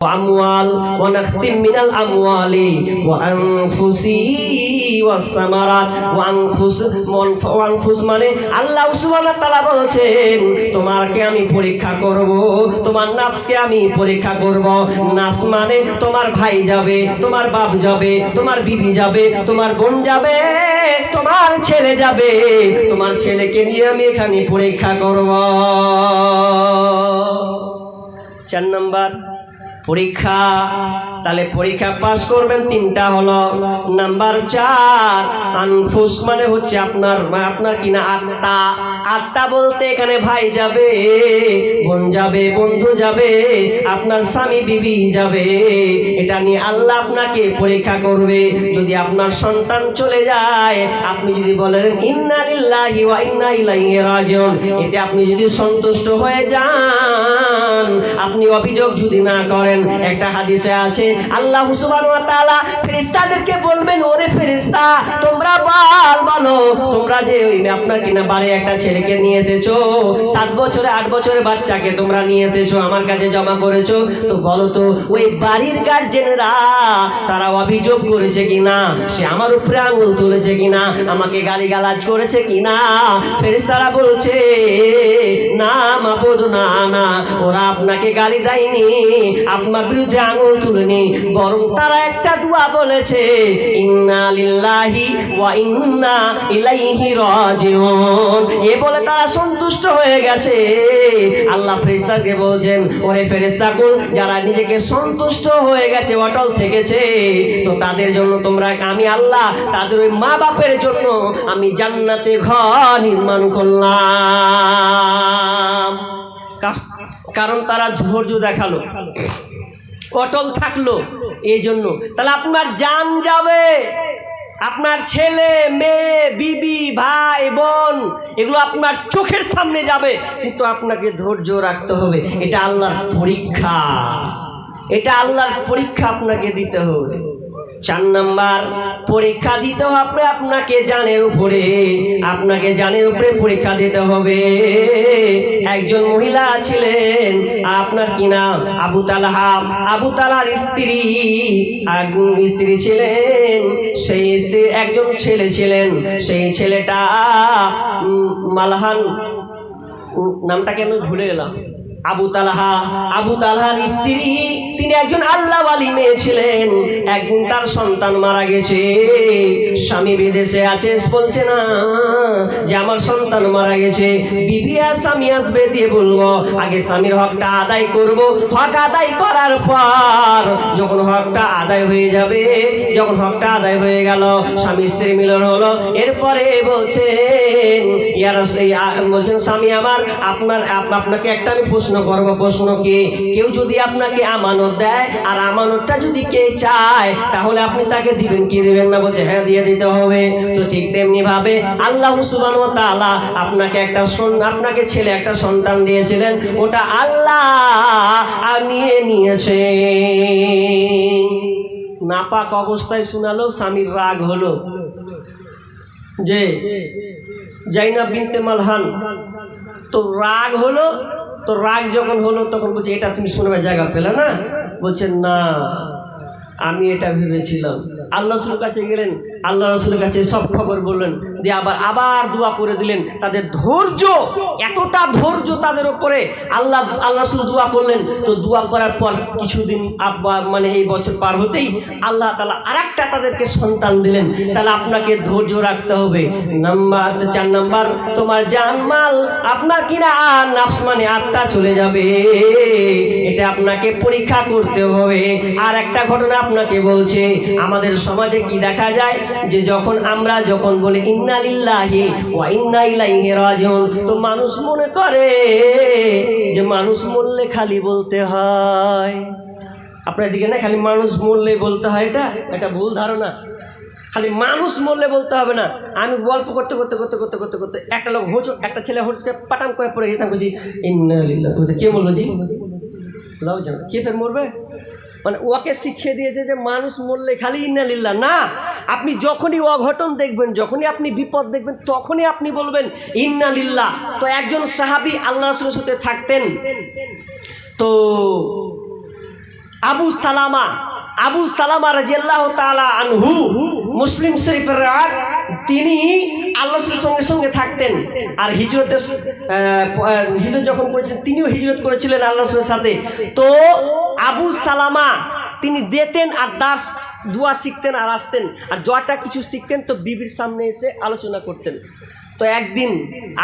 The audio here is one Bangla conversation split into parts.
আমওয়াল ওয়া নাখতিম মিনাল আমওয়ালি ওয়া আনফুসি ওয়াস সামারাত ওয়া আনফুস ওয়া আনফুস মানে আল্লাহ সুবহানাহু তাআলা বলেছেন, তোমারকে আমি পরীক্ষা করব, তোমার নাফসকে আমি পরীক্ষা করব। নাফস মানে তোমার ভাই যাবে, তোমার বাপ যাবে, তোমার বিবি যাবে, তোমার বোন যাবে, তোমার ছেলে যাবে। তোমার ছেলেকে নিয়ে আমি এখানে পরীক্ষা করব। চার নাম্বার পরীক্ষা তাহলে পরীক্ষা পাস করবেন, তিনটা হলো নাম্বার চার, আনফুস মানে হচ্ছে আপনার আপনার কিনা আত্মা। আত্মা বলতে এখানে ভাই যাবে, বোন যাবে, বন্ধু যাবে, আপনার স্বামী, বিবি যাবে। এটা নিয়ে আল্লাহ আপনাকে পরীক্ষা করবে। যদি আপনার সন্তান চলে যায়, আপনি যদি বলেন, ইন্না লিল্লাহি ওয়া ইন্না ইলাইহি রাজিউন, এতে আপনি যদি সন্তুষ্ট হয়ে যান, আপনি অভিযোগ যদি না করেন, একটা হাদিসে আছে আল্লাহ তাআলা ফেরেশতাদেরকে বলবেন, ওরে ফেরেশতা, তোমরা বল, বলো, তোমরা যে ওই আপনার কিনা বাড়ি একটা ছেলেকে নিয়ে এসেছ, সাত বছরে আট বছরের বাচ্চাকে তোমরা নিয়ে এসেছ, আমার কাছে জমা করেছ, তো বলো তো, ওই বাড়ির গার্জেনরা তারা অভিযোগ করেছে কিনা? সে আমার উপরে আঙুল তুলেছে কিনা? আমাকে গালিগালাজ করেছে কিনা? ফেরেশতারা বলছে, না, মাবুদ, না না, ওরা আপনাকে গালি দেয়নি, আপনার বিরুদ্ধে আঙুল তুলেনি। বরং তারা একটা দোয়া বলেছে, ইন্না লিল্লাহি ওয়া ইন্না ইলাইহি রাজিউন। এ বলে তারা সন্তুষ্ট হয়ে গেছে। আল্লাহ ফেরেশতাকে বলছেন, ওরে ফেরেশতাকুল যারা নিজেকে সন্তুষ্ট হয়ে গেছে, অটল থেকেছে, তো তাদের জন্য তোমরা, আমি আল্লাহ, তাদের ওই মা বাপের জন্য আমি জান্নাতে ঘর নির্মাণ করলাম। কারণ তারা ধৈর্য দেখাল। অটল থাকল। এই জন্য তাহলে আপনার যান যাবে। আপনার ছেলে, মেয়ে, বিবি, ভাই, বোন, এগুলো আপনার চোখের সামনে যাবে। কিন্তু আপনাকে ধৈর্য রাখতে হবে। এটা আল্লাহর পরীক্ষা। এটা আল্লাহর পরীক্ষা আপনাকে দিতে হবে। চার নাম্বার পরীক্ষা দিতে হবে আপনাকে জানের উপরে। আপনাকে জানের উপরে পরীক্ষা দিতে হবে। একজন মহিলা ছিলেন আপনার কি নাম? আবু তালাহা। আবু তালার স্ত্রী আগুন স্ত্রী ছিলেন সেই স্ত্রী একজন ছেলে ছিলেন। সেই ছেলেটা মালহান উম, নামটা কেন ভুলে গেলাম আবু তালহা। আবু তালহার স্ত্রী তিনি একজন আল্লাহ আলী মেয়ে ছিলেন। একদিন তার সন্তান মারা গেছে। স্বামী বিদেশে আছে, বলছে, না, যে আমার সন্তান মারা গেছে। বিবি আর স্বামী আসবে দিয়ে বলব, আগে স্বামীর হকটা আদায় করব। হক আদায় করার পর যখন হকটা আদায় হয়ে যাবে, যখন হকটা আদায় হয়ে গেল, স্বামী স্ত্রী মিলন হলো। এরপরে বলছেন ইয়ার বলছেন, স্বামী আমার, আপনার, আপনাকে একটা আমি প্রশ্ন করব। প্রশ্ন কি? কেউ যদি আপনাকে আমানত দেয়, আর আমানতটা যদি কে চায়, তাহলে আপনি তাকে দিবেন, কি দিবেন না? বলছে হ্যাঁ দিয়ে দিতে হবে। তো ঠিক তেমনি ভাবে আল্লাহ সুবহানাহু ওয়া তাআলা আপনাকে একটা আপনাকে ছেলে একটা সন্তান দিয়েছিলেন। ওটা আল্লাহ আর নিয়ে নিয়েছে। নাপাক অবস্থায় শোনালো, স্বামীর রাগ হলো। যে জাইনা বিনতে মালহান, তো রাগ হলো তো রাগ যখন হলো তখন বলছে এটা তুমি শোনাবার জায়গা পেলে না। বলছে না। আমি এটা ভেবেছিলাম। আল্লাহ রসুলের কাছে গেলেন, আল্লাহ রসুলের কাছে সব খবর বললেন। দিয়ে আবার আবার দোয়া করে দিলেন। তাদের ধৈর্য, এতটা ধৈর্য তাদের উপরে আল্লাহ আল্লাহ রসুল দোয়া করলেন। তো দোয়া করার পর কিছুদিন আব্বা- মানে এই বছর পার হতেই আল্লাহ তালা আর একটা তাদেরকে সন্তান দিলেন। তাহলে আপনাকে ধৈর্য রাখতে হবে। নাম্বার, চার নাম্বার, তোমার জানমাল আপনার কিনা আর নাফস মানে আত্মা চলে যাবে। এটা আপনাকে পরীক্ষা করতে হবে। আর একটা ঘটনা আপনাকে বলছে, আমাদের সমাজে কি দেখা যায়? যে যখন আমরা যখন বলি, ইন্না লিল্লাহি ওয়া ইন্না ইলাইহি রাজিউন তো মানুষ মনে করে যে মানুষ মরলে খালি বলতে হয়। আপনার দিকে না, খালি মানুষ মরলে বলতে হয়, এটা? এটা ভুল ধারণা। খালি মানুষ মরলে বলতে হবে না। আমি গল্প করতে করতে করতে করতে করতে করতে একটা লোক হোঁচ, একটা ছেলে হোঁচ করে পাটাম করে পড়ে যেতাম বলছি, ইন্না লিল্লাহ তুমি কে বলল জি? কে ফের মরবে? মানে ওকে শিখিয়ে দিয়েছে যে মানুষ মরলে খালি ইন্না লিল্লাহ। না, আপনি যখনই অঘটন দেখবেন, যখনই আপনি বিপদ দেখবেন, তখনই আপনি বলবেন ইন্না লিল্লাহ। তো একজন সাহাবি আল্লাহ রসুলের সাথে থাকতেন। তো আবু সালামা আবু সালামা রাজিয়াল্লাহ তাআলা আনহু মুসলিম শরীফের তিনি আল্লাহর সঙ্গে সঙ্গে থাকতেন। আর হিজরতের হিজরত যখন করেছেন, তিনিও হিজরত করেছিলেন আল্লাহ সাথে। তো আবু সালামা, তিনি দিতেন আর দাস দোয়া শিখতেন আর আসতেন। আর যটা কিছু শিখতেন, তো বিবির সামনে এসে আলোচনা করতেন। তো একদিন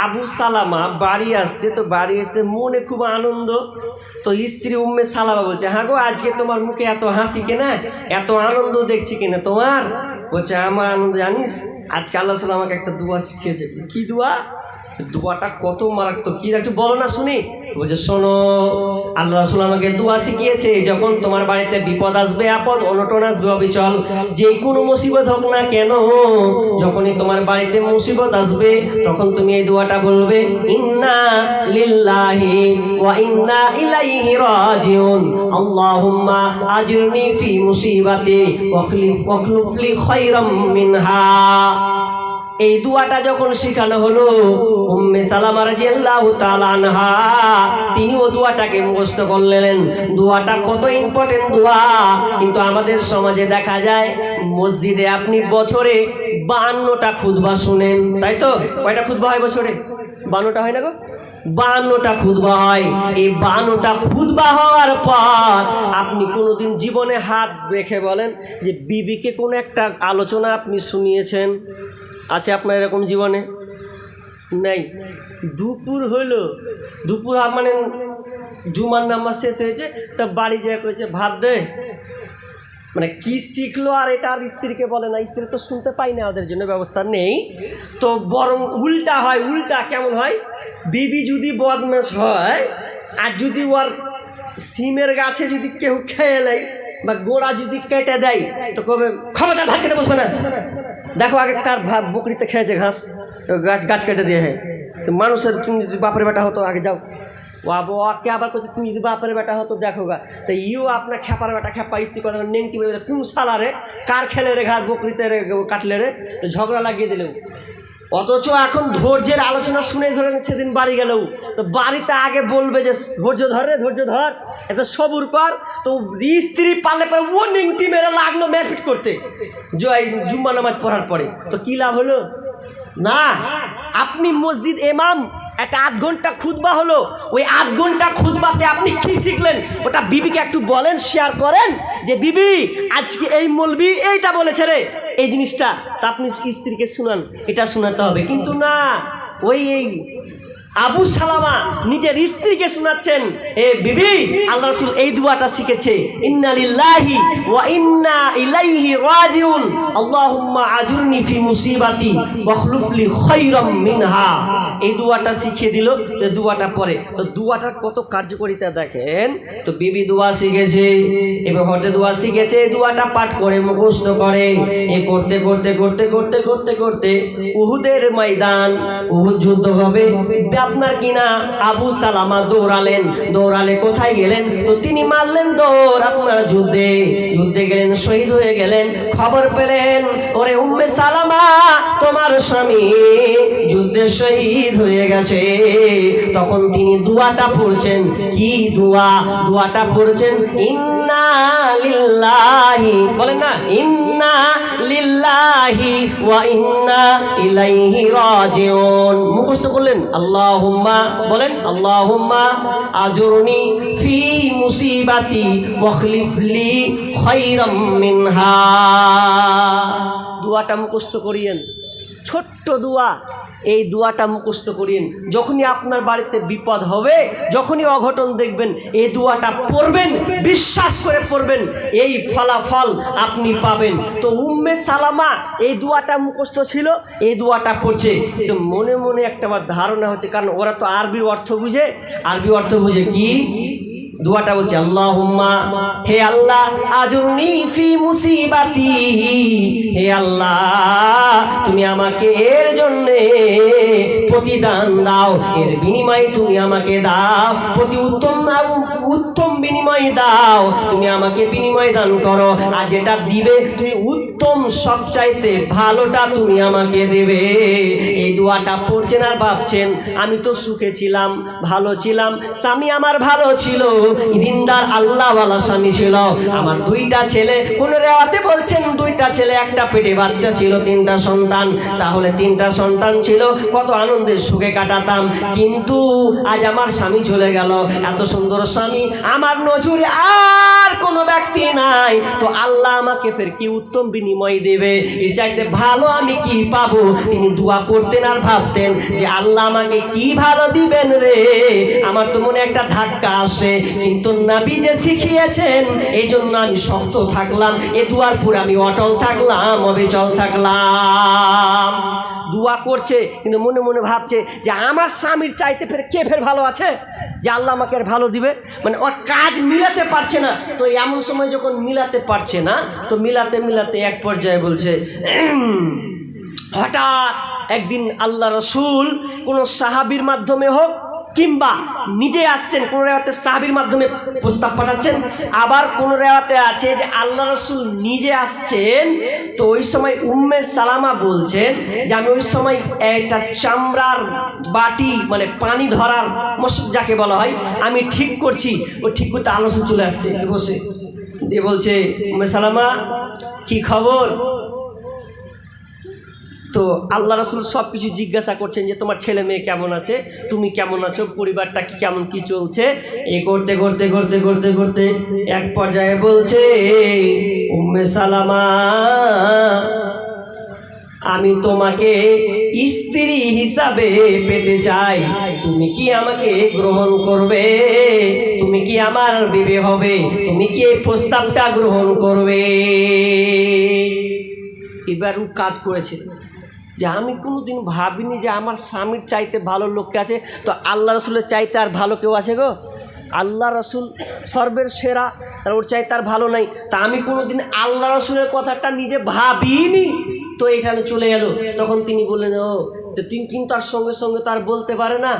আবু সালামা বাড়ি আসছে, তো বাড়ি এসে মনে খুব আনন্দ। তো স্ত্রী উম্মে সালামা বলছে হ্যাঁ গো, আজকে তোমার মুখে এত হাসি কেনা? এত আনন্দ দেখছি কিনা তোমার? বলছে, আমার আনন্দ জানিস? আজকে আল্লাহ সাল্লাম আমাকে একটা দোয়া শিখিয়েছে। কি দোয়া? দোয়াটা কত মারাত্মক। কি একটু বলো না শুনি। বলছে, শোনো, আল্লাহ রাসূল আমাকে দোয়া শিখিয়েছে, যখন তোমার বাড়িতে বিপদ আসবে, আপদ, অনটন আসবে, অবিচল, যে কোনো মুসিবত হোক না কেন, যখনই তোমার বাড়িতে মুসিবত আসবে, তখন তুমি এই দোয়াটা বলবে, ইন্না লিল্লাহি ওয়া ইন্না ইলাইহি রাজিউন। আল্লাহুম্মা আজরনি ফি মুসিবাতি ওয়াখলিফ ওয়াখলুফলি খায়রাম মিনহা। এই দুয়াটা যখন শেখানো হলো, উম্মে সালামা রাদিয়াল্লাহু তাআলা আনহা তিনিও দুয়াটাকে মুখস্থ করলেন। দুয়াটা কত ইম্পর্টেন্ট দোয়া। কিন্তু আমাদের সমাজে দেখা যায়, মসজিদে আপনি বছরে বান্নটা খুতবা শুনেন। তাই তো? কয়টা খুতবা হয় বছরে? বান্নটা হয় না গো? বান্নটা খুতবা হয়। এই বান্নটা খুতবা হওয়ার পর আপনি কোনোদিন জীবনে হাত রেখে বলেন যে, বিবিকে কোনো একটা আলোচনা আপনি শুনিয়েছেন? আছে আপনার এরকম জীবনে? নাই। দুপুর হলো দুপুর মানে জুমার নামাজ শেষ হয়েছে, তা বাড়ি যেয়ে করেছে ভাত দে। মানে কি শিখলো আর এটা আর স্ত্রীকে বলে না। স্ত্রী তো শুনতে পাই না, ওদের জন্য ব্যবস্থা নেই। তো বরং উল্টা হয়, উল্টা কেমন হয়? বিবি যদি বদমাস হয়, আর যদি ওর সিমের গাছে যদি কেউ খেয়ে নেয় বা গোড়া যদি কেটে দেয়, তো কবে ক্ষমতার ভাত খেতে বসবে না? দেখো আগে কার বকরিতে খেয়েছে ঘাস, গাছ গাছ কেটে দিয়ে হ্যাঁ। তো মানুষের তুমি যদি বাপের বেটা হতো, আগে যাও। আব ওকে আবার করছে তুমি যদি বাপের বেটা হতো, দেখো গা। তো ইউ আপনার খেপার বেটা খেপা ইস্তি করে নেংটি মেরে কোন সালারে কার খেলে রে ঘাস বকরিতে রে, কাটলে রে? ঝগড়া লাগিয়ে দিলেও অথচ এখন ধৈর্যের আলোচনা শুনে ধরেন সেদিন বাড়ি গেলেও। তো বাড়িতে আগে বলবে যে, ধৈর্য ধর রে, ধৈর্য ধর। এত সবুর কর। তো স্ত্রী পারলে পরে ও নিংটি মেরে লাগল ম্যাপিট করতে। জয়, জুম্মা নামাজ পড়ার পরে। তো কী লাভ হলো? না, আপনি মসজিদ এমাম একটা আধ ঘণ্টা খুদবা হলো, ওই আধ ঘণ্টা খুদবাতে আপনি কি শিখলেন? ওটা বিবিকে একটু বলেন শেয়ার করেন যে, বিবি, আজকে এই মলবি এইটা বলেছে রে। এই জিনিসটা তা আপনি স্ত্রীকে শুনান, এটা শোনাতে হবে। কিন্তু না, ওই এই আবু সালামা নিজের স্ত্রীকে শোনাচ্ছেন এ বিবি, আল্লাহ রাসূল এই দুয়াটা শিখেছে ইন্না লিল্লাহি ওয়া ইন্না ইলাইহি রাজিউন। আল্লাহুম্মা আজুরনি ফি মুসিবাতি ওয়াখলুফ লি খায়রাম মিনহা। এই দুয়াটা শিখিয়ে দিল তো দুয়াটা পরে। তো দুয়াটার কত কার্যকারিতা দেখেন? তো বিবি দোয়া শিখেছে এবার হটে দোয়া শিখেছে, এই দুয়াটা পাঠ করে, মুখস্থ করে। এ করতে করতে করতে করতে করতে করতে উহুদের ময়দান, উহুদ যুদ্ধ হবে আপনার কিনা আবু সালামা দৌড়ালেন, দৌড়ালে কোথায় গেলেন? তো তিনি মারলেন দৌড় আপনার যুদ্ধে। যুদ্ধে গেলেন, শহীদ হয়ে গেলেন, খবর পেলেন, ওরে উম্মে সালামা! তোমার স্বামী যুদ্ধে শহীদ হয়ে গেছে। তখন তিনি দুয়াটা পড়ছেন। কি দুয়া? দুয়াটা পড়ছেন, ইন্না লিল্লাহি বলেন না, ইন্না লিল্লাহি ওয়া ইন্না ইলাইহি রাজিউন। মুখস্থ করলেন, আল্লাহুম্মা বলেন, আল্লাহুম্মা আজরনি ফি মুসিবাতি ওয়াখলিফ লি খায়রাম মিনহা। দুয়াটা মুখস্থ করিয়েন। ছোট্ট দোয়া, এই দোয়াটা মুখস্থ করিন যখনই আপনার বাড়িতে বিপদ হবে, যখনই অঘটন দেখবেন, এই দোয়াটা পড়বেন, বিশ্বাস করে পড়বেন, এই ফলাফল আপনি পাবেন। তো উম্মে সালামা, এই দোয়াটা মুখস্থ ছিল, এই দোয়াটা পড়ছে। তো মনে মনে একটা আমার ধারণা হচ্ছে, কারণ ওরা তো আরবির অর্থ বুঝে। আরবি অর্থ বুঝে কি? দোয়াটা বলছে, আল্লাহুম্মা, হে আল্লাহ, আজুরনি ফি মুসিবাতি। হে আল্লাহ, তুমি আমাকে এর জন্য প্রতিদান দাও। এর বিনিময়ে তুমি আমাকে দাও। প্রতি উত্তম উত্তম বিনিময় দাও। তুমি আমাকে বিনিময় দান করো। আর যেটা দিবে, তুমি উত্তম, সবচাইতে ভালোটা তুমি আমাকে দেবে। এই দোয়াটা পড়ছেন আর ভাবছেন, আমি তো সুখে ছিলাম, ভালো ছিলাম। স্বামী আমার ভালো ছিল। দিনদার আল্লাহওয়ালা স্বামী ছিল। আমার দুইটা ছেলে, কোন রেওয়াতে বলছেন দুইটা ছেলে, একটা পেটে বাচ্চা ছিল, তিনটা সন্তান। তাহলে তিনটা সন্তান ছিল, কত আনন্দের সুখে কাটাতাম। কিন্তু আজ আমার স্বামী চলে গেল, এত সুন্দর স্বামী। আমার নজরে আর কোনো ব্যক্তি নাই। তো আল্লাহ আমাকে ফের কি উত্তম বিনিময় দেবে? এই চাইতে ভালো আমি কি পাবো? তিনি দোয়া করতেন আর ভাবতেন যে আল্লাহ আমাকে কি ভালো দিবেন রে? আমার তো মনে একটা ধাক্কা আসে। কিন্তু নাবি যে শিখিয়েছেন এই জন্য আমি শক্ত থাকলাম, এ দুয়ার পুরে আমি অটল থাকলাম, অবিচল থাকলাম। দোয়া করছে, কিন্তু মনে মনে ভাবছে যে আমার স্বামীর চাইতে ফের কে ফের ভালো আছে? যে আল্লাহ আমাকে আর ভালো দিবে? মানে ওর কাজ মিলাতে পারছে না। তো এমন সময় যখন মিলাতে পারছে না, তো মিলাতে মিলাতে এক পর্যায়ে বলছে হঠাৎ একদিন আল্লাহ রসুল কোনো সাহাবির মাধ্যমে হোক কিংবা নিজে আসছেন, কোন রেওয়াতে সাহাবির মাধ্যমে প্রস্তাব পাঠাচ্ছেন। আবার কোন রেওয়াতে আছে যে আল্লাহ রসুল নিজে আসছেন, তো ওই সময় উম্মে সালামা বলছেন যে আমি ওই সময় একটা চামড়ার বাটি মানে পানি ধরার মসুদ যাকে বলা হয়, আমি ঠিক করছি। ও ঠিক করতে আলোচনা চলে আসছে। বসে দিয়ে বলছে, উম্মে সালামা, কি খবর? তো আল্লাহ রসুল সব কিছু জিজ্ঞাসা করছেন যে তোমার ছেলে মেয়ে কেমন আছে? তুমি কেমন আছো? পরিবারটা কি কেমন, কি চলছে? এ করতে করতে করতে করতে করতে এক পর্যায়ে বলছে, উম্মে সালামা, আমি তোমাকে স্ত্রী হিসাবে পেতে চাই। তুমি কি আমাকে গ্রহণ করবে? তুমি কি আমার বিবে হবে? তুমি কি এই প্রস্তাবটা গ্রহণ করবে? এবার কাজ করেছে যে আমি কোনো দিন ভাবিনি যে আমার স্বামীর চাইতে ভালো লোককে আছে। তো আল্লাহ রসুলের চাইতে আর ভালো কেউ আছে গো? আল্লাহ রসুল সর্বের সেরা, আর ওর চাইতে আর ভালো নাই। তা আমি কোনো দিন আল্লাহ রসুলের কথাটা নিজে ভাবিনি? তো এখানে চলে গেল তখন তিনি বললেন, ও তো কিন্তু আর সঙ্গে সঙ্গে তো আর বলতে পারে না।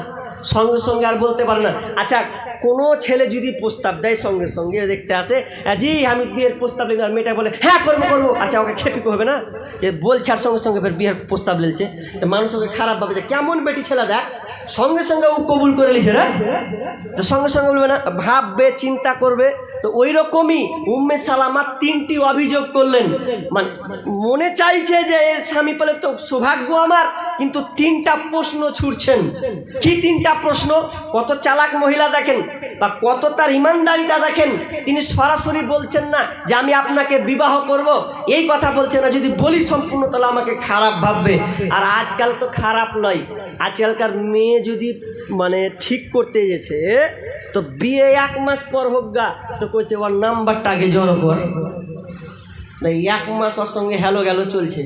সঙ্গে সঙ্গে আর বলতে পারে না। আচ্ছা কোনো ছেলে যদি প্রস্তাব দেয় সঙ্গে সঙ্গে দেখতে আসে "হ্যাঁ, জি আমি বিয়ের প্রস্তাব নিলাম। আর মেয়েটা বলে হ্যাঁ করব করব। আচ্ছা ওকে খেপি হবে না? এ বলছে আর সঙ্গে সঙ্গে ফের বিয়ের প্রস্তাব লেলছে। তো মানুষ ওকে খারাপ ভাবে যে কেমন বেটি ছেলে দেখ? সঙ্গে সঙ্গে ও কবুল করে লিছে রে তো সঙ্গে সঙ্গে বলবে না, ভাববে, চিন্তা করবে। তো ওই রকমই উম্মে সালামা তিনটি অভিযোগ করলেন। মানে মনে চাইছে যে এর স্বামী পেলে তো সৌভাগ্য আমার, কিন্তু তিনটা প্রশ্ন ছুটছেন কি তিনটা প্রশ্ন? কত চালাক মহিলা দেখেন, বা কত তার ইমানদারিতা দেখেন, তিনি সরাসরি বলছেন না যে, আমি আপনাকে বিবাহ করব। এই কথা বলছেন না, যদি বলি সম্পূর্ণ তাহলে আমাকে খারাপ ভাববে। আর আজকাল তো খারাপ নয়, আজকালকার মেয়ে যদি মানে ঠিক করতে গেছে, তো বিয়ে এক মাস পর হোক গা, তো কইছে, ওর নাম্বারটা আগে জড়ো কর। এক মাস ওর সঙ্গে হ্যালো গেলো চলছে।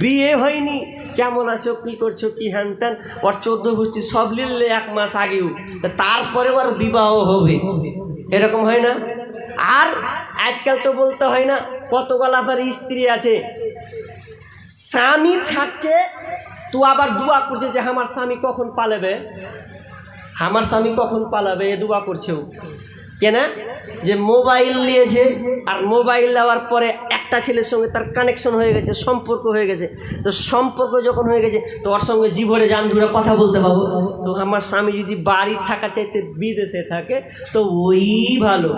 বিয়ে হয়নি, কেমন আছো, কি করছ, কি হ্যান ত্যান? ওর চোদ্দ গোষ্ঠী সব লিখলে এক মাস আগেও তারপরে ওর বিবাহ হবে। এরকম হয় না? আর আজকাল তো বলতে হয় না কত গলাফার স্ত্রী আছে? স্বামী থাকছে তো আবার দোয়া করছে যে আমার স্বামী কখন পালাবে আমার স্বামী কখন পালাবে এ দোয়া করছে ও কেন যে মোবাইল নিয়েছে আর মোবাইল নেওয়ার পরে একটা ছেলের সঙ্গে তার কানেকশন হয়ে গেছে সম্পর্ক হয়ে গেছে তো সম্পর্ক যখন হয়ে গেছে তো ওর সঙ্গে জীবনে যান ধরে কথা বলতে পাবো। তো আমার স্বামী যদি বাড়ি থাকা চাইতে বিদেশে থাকে, তো ওই ভালো।